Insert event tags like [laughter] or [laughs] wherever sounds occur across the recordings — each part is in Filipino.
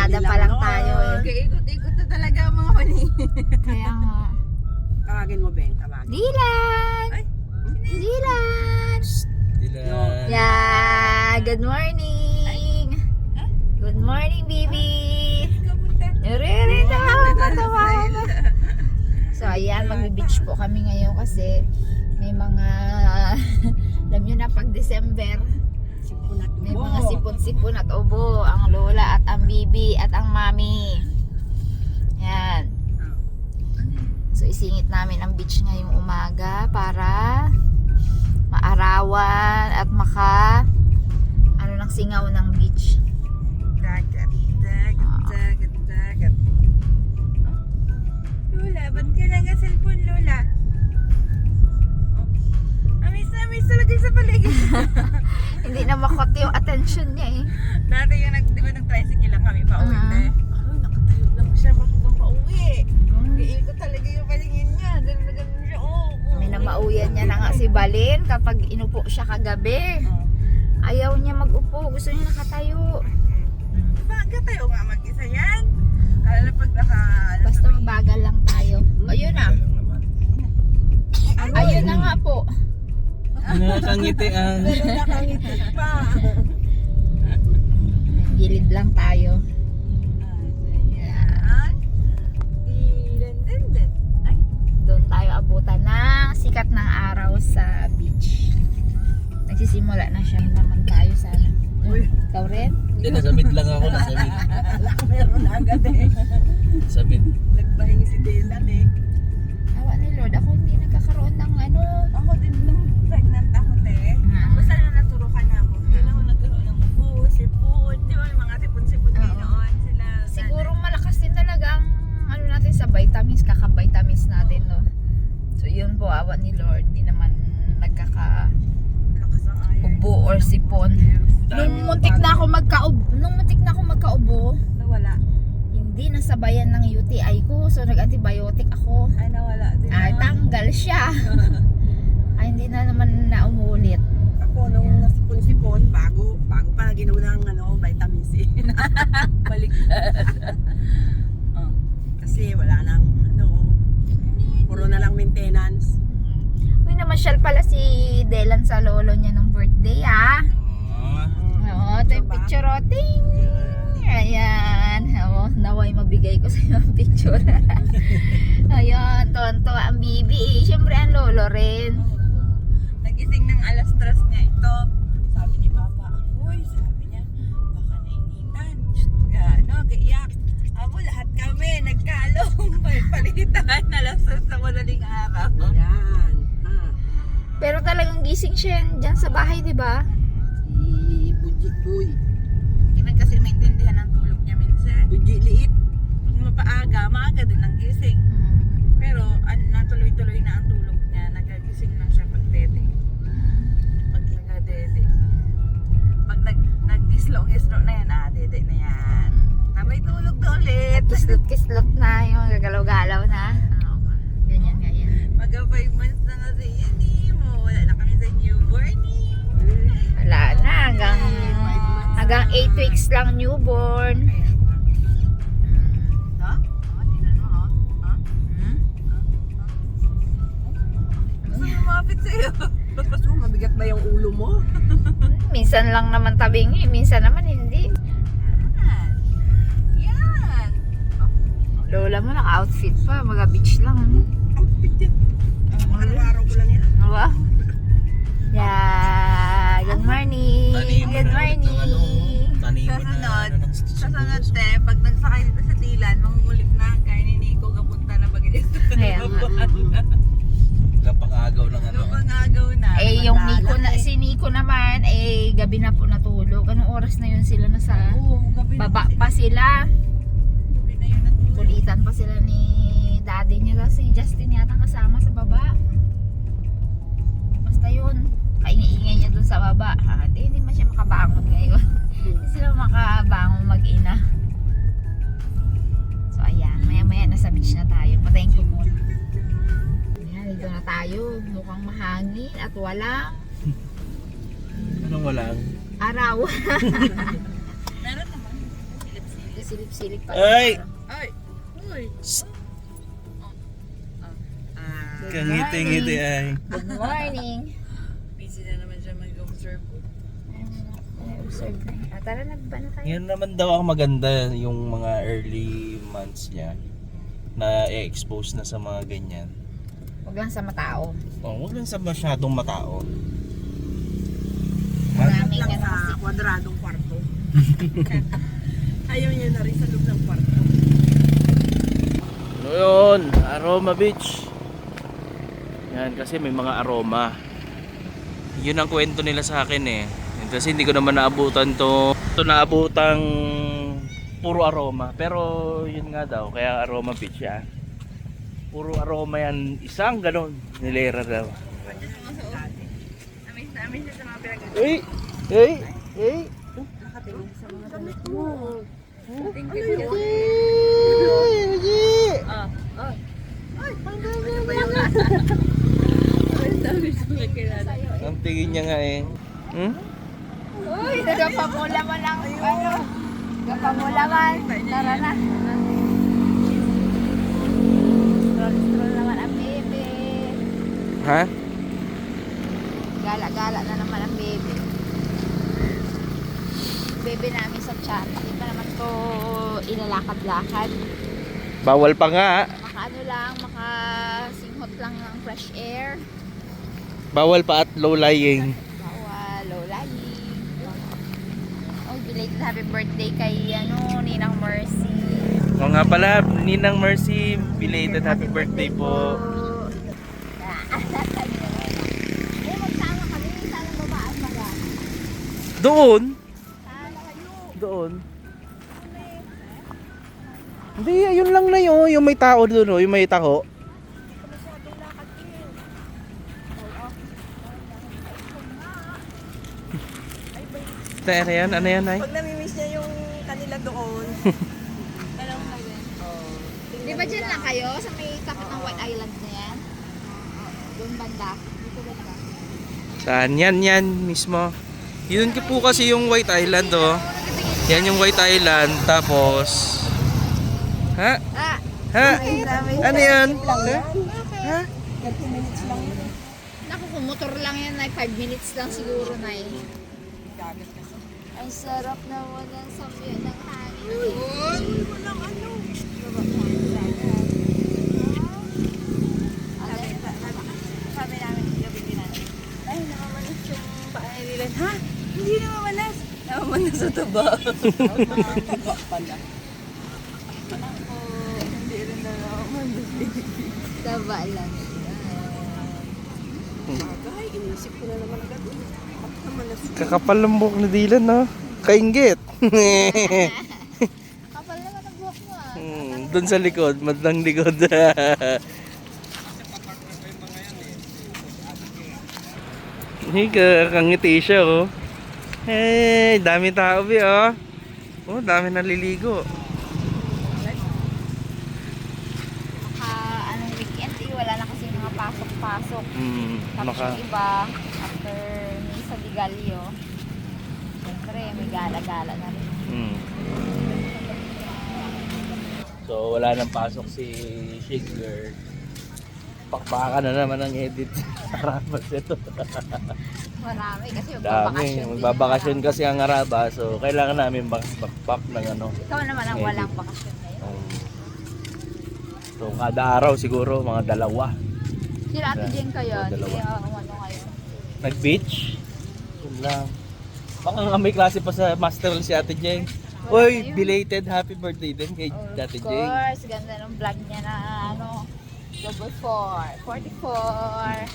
Arangkada pa lang tayo eh. Ikot-ikot na talaga ang mga mani. Kaya nga. Tawagin mo, Beng. Tawagin. Dilan! Ay, Dilan! Dilan. Yeah! Good morning! Good morning, baby! Naririn na ako. [laughs] So, ayan, magbe-beach po kami ngayon kasi may mga, [laughs] alam nyo na, pag December, may mga sipon-sipon at ubo, ang lola at ang bibi at ang mami. Yan. So, isingit namin ang beach ngayong umaga para maarawan at maka ano ng singaw ng beach. Dagat, dagat, dagat, dagat. Oh, Lola, ba't ka nag-cellphone, Lola? Amis na amis talaga sa paligid. [laughs] Hindi na makot yung attention niya eh. Dati yung nag, di ba nag-tricycle lang kami pa uwi Ah. na eh. Ay, nakatayo lang siya hanggang pa uwi. Iikot talaga yung palingin niya. Ganun na ganun siya. Oh, oh. May namauyan niya na nga si Balin kapag inupo siya kagabi. Oh. Ayaw niya mag-upo, gusto niya nakatayo. Baga tayo nga mag-isa yan. Lalo na pag naka... Nakakangiti ang... Pero nakangiti pa. [laughs] Gilid lang tayo. Ayan. Ay, Doon tayo abutan ng sikat ng araw sa beach. Nagsisimula na siya naman tayo sana. Uy. Ikaw rin? Hindi, nasa mid lang ako. Nasa mid. ala, meron na agad eh. Sa mid. Nagbahing si Dylan eh. Awa ni Lord, ako hindi nagkakaroon ng ano. Ako din nung po, awa ni Lord, di naman nagkaka ubo or sipon. Nung muntik na ako magkaubo, nung muntik na ako magkaubo, Nawala. hindi nasabayan ng UTI ko. So nag-antibiotic ako. Ay, nawala din. Ay, naman. tanggal siya. Ay, hindi na naman na umulit. Ako nung nasipon-sipon, bago, bago pa ginawa ng ano, vitamin C. Balik. oh, kasi wala nang ano, puro na lang maintenance. Uy, namasyal pala si Delan sa lolo niya nung birthday, ah. Ah. Oo, ito yung Diba? picture, oh. Ting! Ayan. Oo, naway mabigay ko sa iyo ang picture. [laughs] Ayan, tonto ang bibi eh. Siyempre, ang lolo rin. Nagising ng alas stress niya ito. Sabi ni Papa, Uy, sabi niya, baka nainitan. Ano, gaiyak. Abo, lahat kami, nagkalong. [laughs] Palitan, alas stress sa madaling araw. Yan. Ah, Pero talagang gising siya dyan sa bahay, di ba? si Budji Boy. Hindi man kasi maintindihan ang tulog niya minsan. Budji Liit. Pag mapaaga, maaga din ang gising. Pero ano, natuloy-tuloy na ang tulog niya. Nagagising lang siya pag dede. Pag nagadede. Pag nag, nag-dislong-islo na yan, ah, dede na yan. Sabay tulog na ulit. Kislot-kislot na yung gagalaw-galaw na. Oo, ganyan, ganyan. Mag 5 months na na si Yanni mo. Wala na kami sa newborn eh. Wala na, hanggang, hanggang 8 weeks lang newborn. Ha? Mo? [laughs] Minsan lang naman tabingi, minsan naman hindi. Yan. Yan. Lola mo naka-outfit pa, mga beach lang. Outfit yan. Mga araw ko lang yan. Diba? Yeah, good morning. Good ano. morning. Kasunod, ano Kasunod te, pag nagsakay dito sa Dilan, mangungulit na kaya ni Nico kapunta na bagay Kaya nga. Kapang agaw ng ano. Ano bang agaw na? Eh, yung Nico Madalang na, si Nico naman, eh, gabi na po natulog. Anong oras na yun sila nasa Oo, gabi na baba pa sila. Gabi na yun natulog. Kulitan pa sila ni daddy niya kasi Justin yata kasama sa baba. Basta yun, kaingay niya dun sa baba. Ha, di, hindi man siya makabangon ngayon. Hindi [laughs] sila makabangon mag-ina. So ayan, maya maya nasa beach na tayo. Patayin ko muna. Ayan, dito na tayo. Mukhang mahangin at walang Anong walang? araw. Meron [laughs] na Silip-silip pa. Ay! Ay! Uy! Ah, Kangiti-ngiti ay. Good morning. busy na naman siya mag-observe. Observe na. Ah, tara na ba na tayo? Yan naman daw ang maganda yung mga early months niya na i-expose na sa mga ganyan. Huwag lang sa matao. Oh, huwag lang sa masyadong matao. Maraming lang sa kasi. kwadradong kwarto. [laughs] Ayaw niya na rin sa loob ng kwarto. Ano yun? Aroma Beach. Yan, kasi may mga aroma. Yun ang kwento nila sa akin eh. Kasi hindi ko naman naabutan to. Ito naabutang puro aroma. Pero yun nga daw, kaya aroma beach yan. Puro aroma yan. Isang ganon. Nilera daw. Amis na siya sa mga pinag Uy! Uy! Uy! Nakatingin sa mga damit mo. You. Ah, ah. Ay, dami siya nagkilala. Ang tingin niya nga eh. Hmm? Uy, nagpamula man ang ano. Nagpamula man. Tara na. Stroll-stroll naman ang baby. Ha? Gala-gala na naman ang Baby namin sa chat. Hindi pa naman to ilalakad-lakad. Bawal pa nga. Maka ano lang, makasinghot lang ng fresh air. Bawal pa at low lying. Bawal, low lying. Oh, belated happy birthday kay ano, Ninang Mercy. O nga pala, Ninang Mercy, belated happy birthday po. [laughs] Eh, magsama kami. Sana babaan maga. Doon? Hindi, ayun lang na yun. Yung may tao doon, oh, yung may taho. [laughs] Ano yan? Ano yan, ay? Pag namimiss niya yung kanila doon. [laughs] Di ba dyan lang kayo? Sa may tapat ng White Island na yan? Doon banda. Dito banda. Saan? Yan, yan mismo. Yun po kasi yung White Island, oh. Yan yung White Island. Tapos... Ha? Ah! Ha? Ano yan? Ha? Ha? 30 minutes lang yun. Naku, kung motor lang yan, ay 5 minutes lang siguro na eh. Ang sarap naman ng samyo ng hangin. Uy, walang ano. Sabi namin gabi natin. Ay, namamanas yung paa ni Lilan. Ha? Hindi namamanas. Namamanas sa taba. Taba pala. [laughs] Ako, hindi rin na namamanas. Taba lang. Bagay, inisip ko na naman agad. Na Kakapal ng buhok ni Dylan, no? Kainggit. [laughs] Kapal naman ang buhok mo ah. hmm, doon sa likod, madlang likod. [laughs] Higa, kangiti siya, oh. Hey, dami tao, bi, oh. Oh, dami naliligo. Maka, anong weekend eh, wala na kasi mga Hmm, Tapos maka... yung iba, after sa Digalio, siyempre may gala-gala na rin. Hmm. So, wala nang pasok si Shigler. Pakbaka na naman ang edit. [laughs] Sarapos ito. Marami kasi magbabakasyon. Magbabakasyon kasi ang Araba. So, kailangan namin backpack ng ano. Ikaw naman ang Edit. walang bakasyon ngayon. um, so, kada araw siguro mga dalawa. Sila Ate. Jen kayo, Oh, dalawa. kayo ano kayo. Nag-beach. Yun lang. Baka nga may klase pa sa master si Ate Jeng. Uy, belated happy birthday din kay Ate Of Jeng. course, ganda ng vlog niya na ano, double four, 44.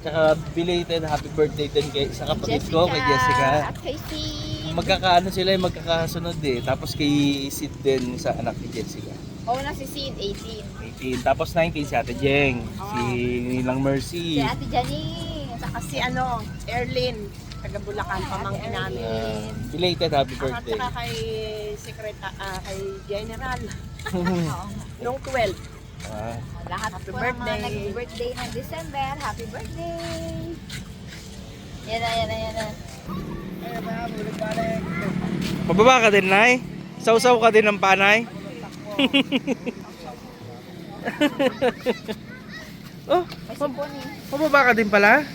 Tsaka belated happy birthday din kay sa kapatid ko, kay Jessica. At kay Sid. Magkakaano sila, eh, magkakasunod eh. Tapos kay Sid din sa anak ni Jessica. Oo na si Sid, 18. 18. Tapos 19 si Ate Jeng. Si Nilang Si Mercy. Ate Janine. Saka si ano, Erlyn, taga Bulacan, pamangkin namin. Uh, belated happy birthday. saka kay Secret, ah, kay General, [laughs] nung 12. ah, Lahat Happy po ng mga birthday. nag-birthday ng December. Happy birthday! Yan na, yan na, yan na. Pababa ka din, Nay? Sausaw ka din ng panay? [laughs] oh, May sipon eh. mababa ka din pala?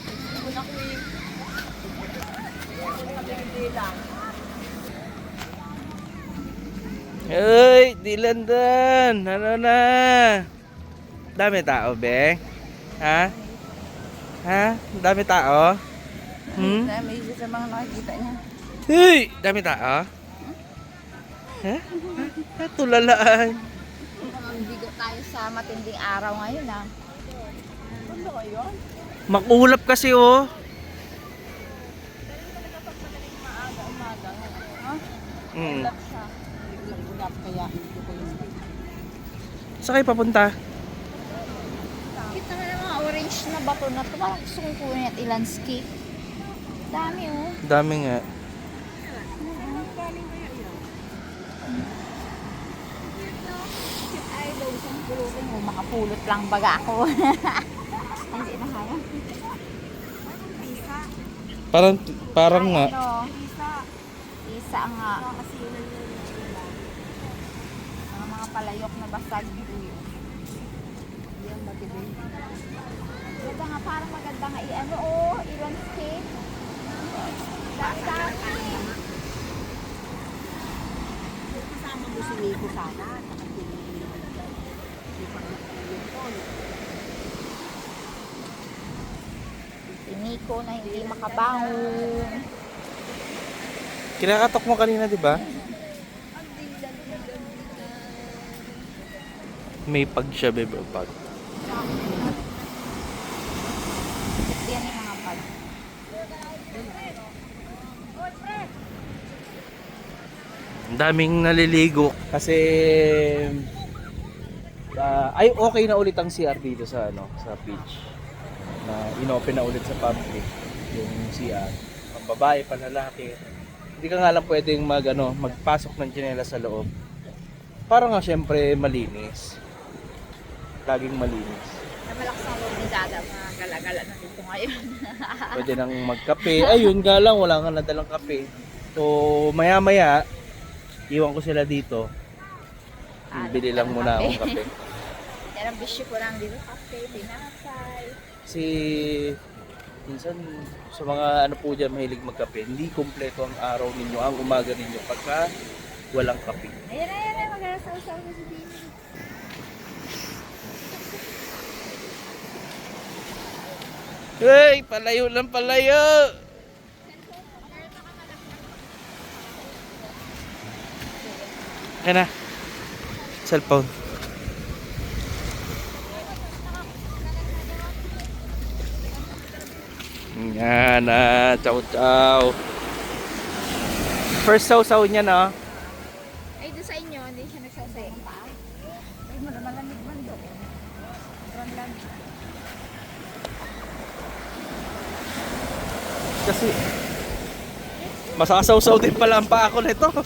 Uy, dilandan. Ano na? Dami tao, be? Ha? Ha? Dami tao? Hmm? May isa sa mga nakikita niya. Hey! Dami tao? Ha? Ha? Tulalaan. Ang bigo tayo sa matinding araw ngayon ah. Ano kayo? Makulap kasi oh. Mm. Saan kayo papunta? Kita ng mga orange na bato na to. Parang gusto kong kunin at i-landscape. Dami oh. Dami nga. Ay, daw isang pulutin mo. Makapulot lang baga ako. [laughs] Hindi na kaya. Parang, parang nga. Ano? Isa nga. Mga mga palayok na basag. Yan, matibay. Ganda nga, parang maganda nga i-ano, oh, i-landscape. Dami-dami. Kasama mo si Nico sana. Si Nico na hindi makabangon. Kinakatok mo kanina, di ba? May pag siya, bebe. Pag. Yan yung mga pag. Ang daming naliligo. Kasi... ah, ay, okay na ulit ang CR dito sa, ano, sa beach. Na inopen na ulit sa public. Yung CR. Pang babae, panlalaki. Hindi ka nga lang pwedeng mag, ano, magpasok ng tsinelas sa loob. Para nga syempre malinis. Laging malinis. Malakas ang loob ni Dada, mga gala-gala na dito ngayon. [laughs] Pwede nang magkape. Ayun nga lang, wala kang nadalang kape. So, maya-maya, iwan ko sila dito. Bili lang muna akong kape. [laughs] Bisyo ko lang dito. Kape, tinapay. Kasi, minsan, sa mga ano po dyan, mahilig magkape, hindi kumpleto ang araw ninyo, ang umaga ninyo, pagka walang kape. Ayan, ayan, ayan. Mag-asaw-saw na si Dini. Hey, palayo lang palayo! Ayan na. Cellphone. Yan na, chow chow. First saw-saw niya na. Ay, doon sa inyo, hindi siya nagsasayang pa. Ay, malamig man doon. Sobrang lamig. Kasi masasaw-saw din pala ang paa ko nito. [laughs]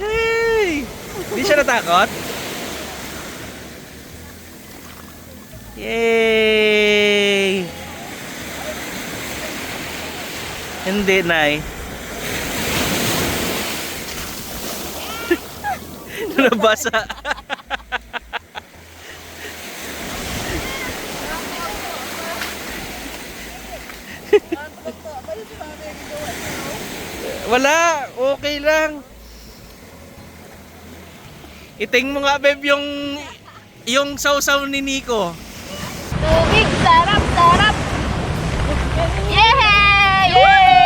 hey! Hindi siya natakot? Yay! Hindi, Nay. [laughs] Nabasa. Wala, okay lang. Iting mo nga, babe, yung yung sausaw ni Nico. Tubig, sarap, sarap! Yay! Yay!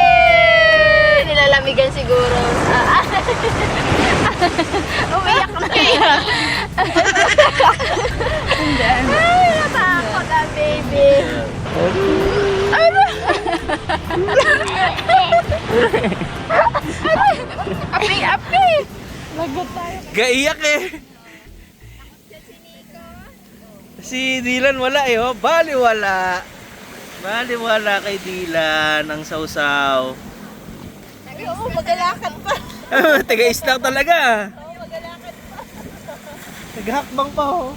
Nilalamigan siguro. Ah, [laughs] Umiyak na yan. Ay, natakot ah, baby. Ano? api, api! Lagot tayo. Gaiyak eh. Si Dylan wala eh, oh. Bali wala. Bali wala kay Dylan ang sausaw. Oo, magalakad pa. [laughs] Tiga lang talaga. Naghakbang pa oh.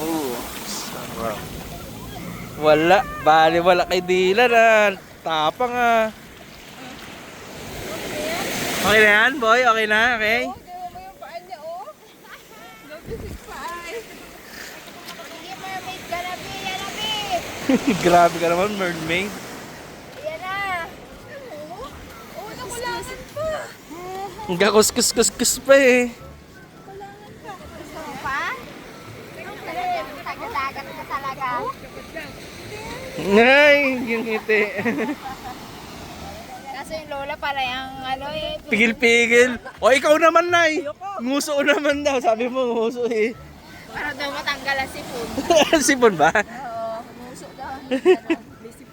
Oh, sarap. Wala, bali wala kay Dylan ah. Tapang ah. Okay na yan, boy? Okay na? Okay? Sige, mermaid ka na, Bi. Yan na, Bi. [laughs] Grabe ka naman, mermaid. Ayan na. Oo, nakulangan pa. Ang kakuskus-kuskus pa eh. Gusto mo pa? Taga-dagat ka talaga. Ay, yung ngiti. [laughs] Kaso yung lola pala yung ano eh. Pigil-pigil. O, ikaw naman, Nay. Nguso naman daw. Sabi mo, nguso eh. Para daw matanggal ang sipon. [laughs] Sipon ba? Oo, muso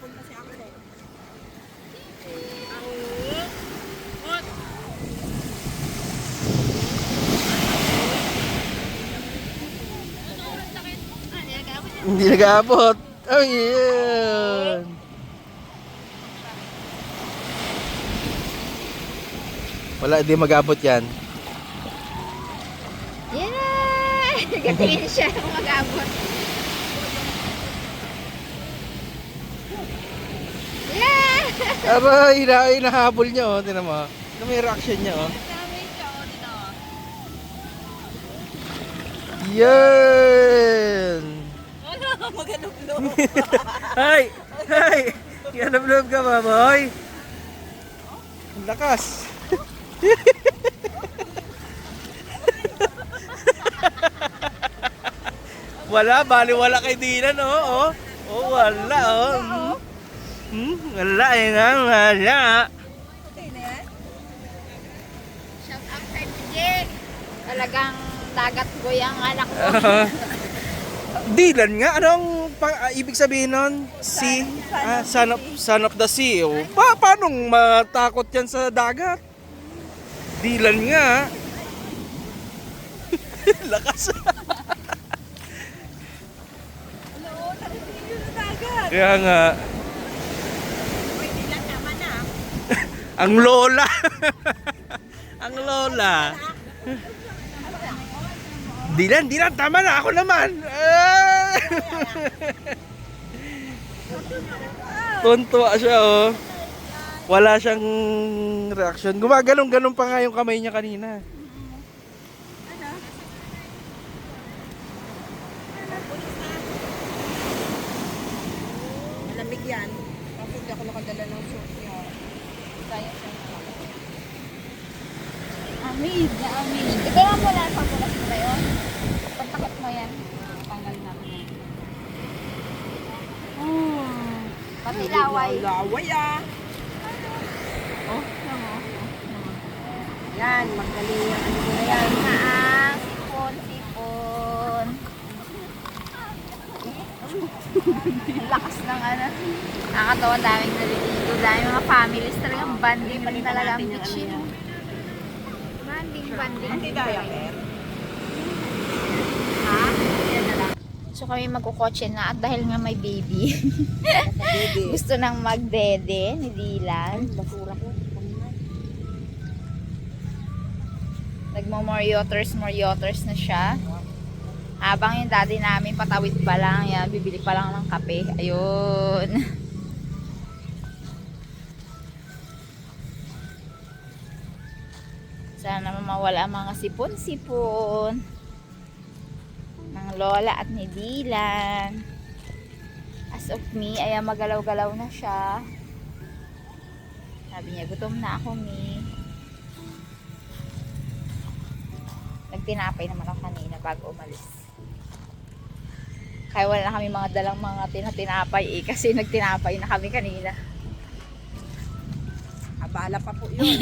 daw. Hindi nag-aabot. Oh, yeah. Wala, di mag-abot yan. Na! [laughs] Gatingin siya kung mag-abot. Yeah! [laughs] Aba, ina inahabol niya, oh. Tinan mo. Ano may reaction niya, oh. Yan! [laughs] Hay! Hay! Ganap-loob ka ba, boy? Ang lakas! wala, bali wala kay Dinan, oh. Oh, oh wala, oh. Hmm, wala eh nga, wala. Shout out kay Jake. Talagang dagat ko yung anak ko. [laughs] Dilan nga, anong pa- ah, ibig sabihin nun? Sea? Ah, son of, son of the sea. Oh. Pa paano matakot yan sa dagat? Dilan nga. [laughs] Lakas. Kaya nga. Ang lola. [laughs] Ang lola. Dilan, Dilan, tama na. Ako naman. [laughs] Tuntua siya, oh. Wala siyang reaction. Gumagalong-galong pa nga yung kamay niya kanina. Malamig yan. Kasi hindi ako nakadala ng suit niya. Amid na amid. Ikaw nga pala ang papulas mo yun. Pagtakot mo yan. Tanggal namin. Oh. Pati laway. Laway ah. Oh, Yan, magaling yan. Ano na yan? Ang sipon, sipon. Ang [laughs] lakas ng ano. Nakakatawa daming naliligo. Daming mga families talagang banding pa rin talaga ang beach yun. Banding, banding. Hindi diaper. Ha? Yan na lang. So kami magkukotse na at dahil nga may baby. [laughs] Gusto nang magdede ni Dylan. Basura ko. Nagmo more yoters, more yoters na siya. Habang yung daddy namin patawid pa lang, yan, bibili pa lang ng kape. Ayun. Sana mawala mga sipon-sipon ng lola at ni Dylan. As of me, ay magalaw-galaw na siya. Sabi niya, gutom na ako, mi. Nagtinapay naman ako kanina bago umalis. Kaya wala na kami mga dalang mga tinatinapay eh kasi nagtinapay na kami kanina. Abala pa po yun. [laughs]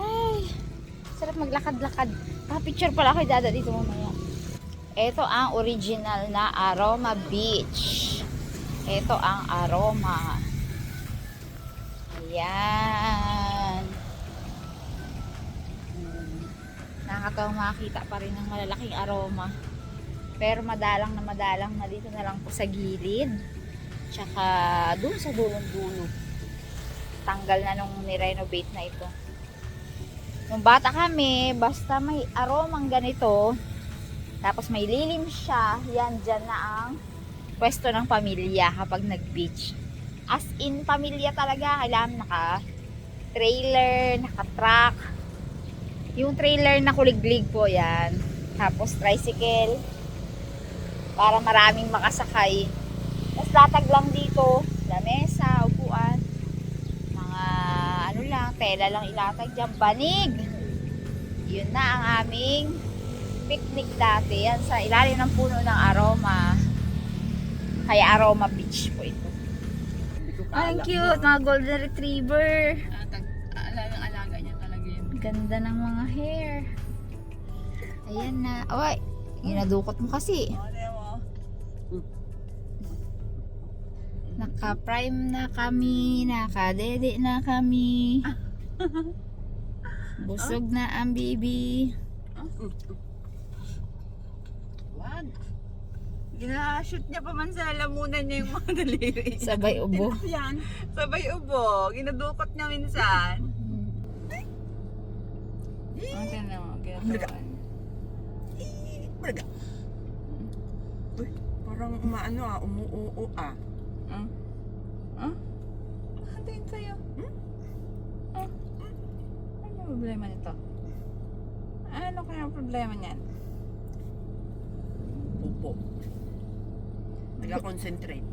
Ay, sarap maglakad-lakad. Pa-picture pala kay Dada dito mamaya. Ito ang original na Aroma Beach. Ito ang aroma. Ayan. Hmm. Nakakatawa makakita pa rin ng malalaking aroma. Pero madalang na madalang na dito na lang po sa gilid. Tsaka dun sa dulong-dulo. Tanggal na nung nirenovate na ito. Nung bata kami, basta may aromang ganito, tapos may lilim siya, yan dyan na ang pwesto ng pamilya kapag nag-beach. As in, pamilya talaga. Kailangan naka trailer, naka truck. Yung trailer na kuliglig po yan. Tapos tricycle. Para maraming makasakay. Tapos latag lang dito. Lamesa, upuan. Mga ano lang, tela lang ilatag dyan. Banig! Yun na ang aming picnic dati. Yan sa ilalim ng puno ng aroma. Kaya aroma beach po ito. Ang cute. Mga golden retriever. Alagang alaga niya talaga yun. Ganda ng mga hair. Ayan na. Away, ginadukot mo kasi. Naka-prime na kami. Naka-dede na kami. [laughs] Busog na ang baby. Wag. Gina-shoot niya pa man sa lalamunan niya yung mga [laughs] daliri. Sabay ubo. [laughs] Yan. Sabay ubo. Ginadukot niya minsan. Ate na mo, ginagawan. Braga. Parang umaano ah, umuoo ah. Ah? Ah? Hatiin sa'yo. Hmm? Ah? Ano problema nito? Ano kaya ang problema niyan? Upo. Nag-concentrate.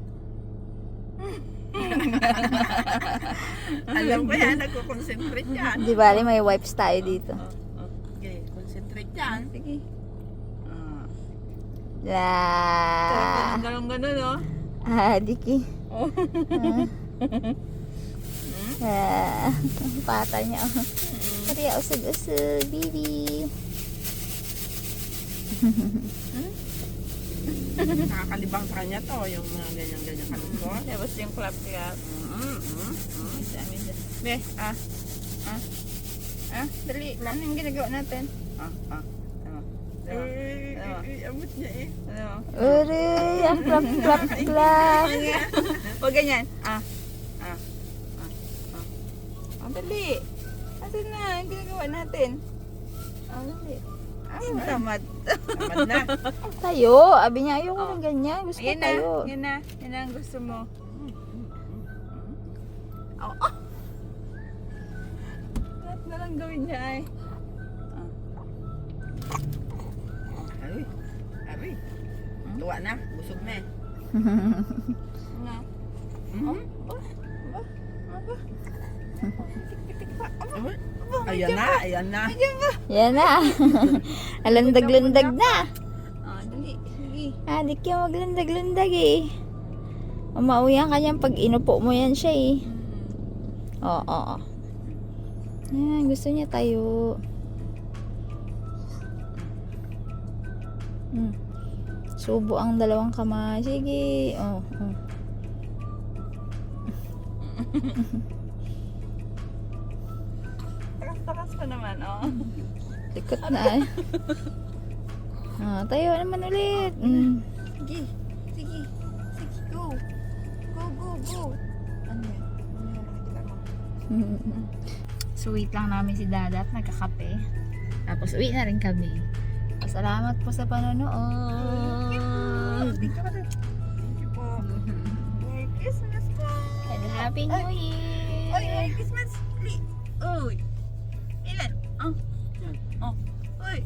[laughs] Alam ko yan, nagko-concentrate yan. Di bali may wipes tayo dito. Okay, concentrate yan. Sige. Ah. La. Ganun ganun, no? Ah, diki. Oh. [laughs] Ah, ang pata niya. Kaya usog-usog, baby. Nakakalibang sa kanya to, yung mga ganyan-ganyan kalungkot. Tapos yung clap clap. Mm, mm, mm. Be, ah. Ah. Ah, dali. Ano yung ginagawa natin? Ah, ah. Ay, amot niya eh. Ano? Uri, ang clap, clap, clap. Huwag ganyan. Ah. Ah. Ah. Ah. Ah, dali. Asan na? Ang ginagawa natin. Ah, dali. Ah, tamad. Tamad na. Tayo, abi niya, ayoko Oh. ng ganyan. Gusto ko Ayan na. tayo. Yan na. Yan na ang gusto mo. Oh, oh. Lahat na lang gawin niya ay. Ay, Tuwa na, busog na eh. Nga. Ayan na, ayan na. Ayan na. [laughs] Alandag-lundag na. Ah, dali. Ah, di kaya maglandag-lundag eh. Umauwi ang kanyang pag inupo mo yan siya eh. Oo, oo. Yan, gusto niya tayo. Hmm. Subo ang dalawang kamay. Sige. Oh, oh. Takas-takas pa naman, oh. Likot na eh. Ah, tayo naman ulit. Mm. Sige. Sige. Sige, go. Go, go, go. Ano yun? Ano nakikita mo? So wait lang namin si Dada at nagkakape. Tapos uwi na rin kami. Salamat po sa panonood. Thank you po. Merry Christmas po. And Happy New Year! Oy, Merry Christmas. Uy. Ilan? Oh. Oh. Uy.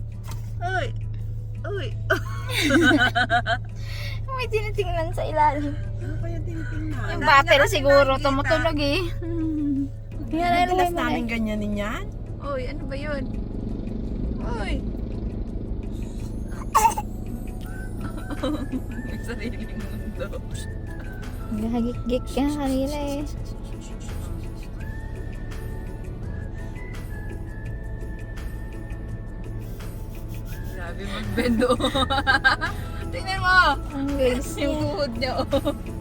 Uy. Uy. May tinitingnan sa ilalim. Ano pa yung tinitingnan? Yung na- siguro tumutunog eh. Tingnan na Madalas naman namin ganyanin yan. Uy, ano ba yun? Gahagik-gik ka kanila eh. Grabe magbendo. [laughs] Tingnan mo. Ang galis Yung niya. tuhod niya. Oh.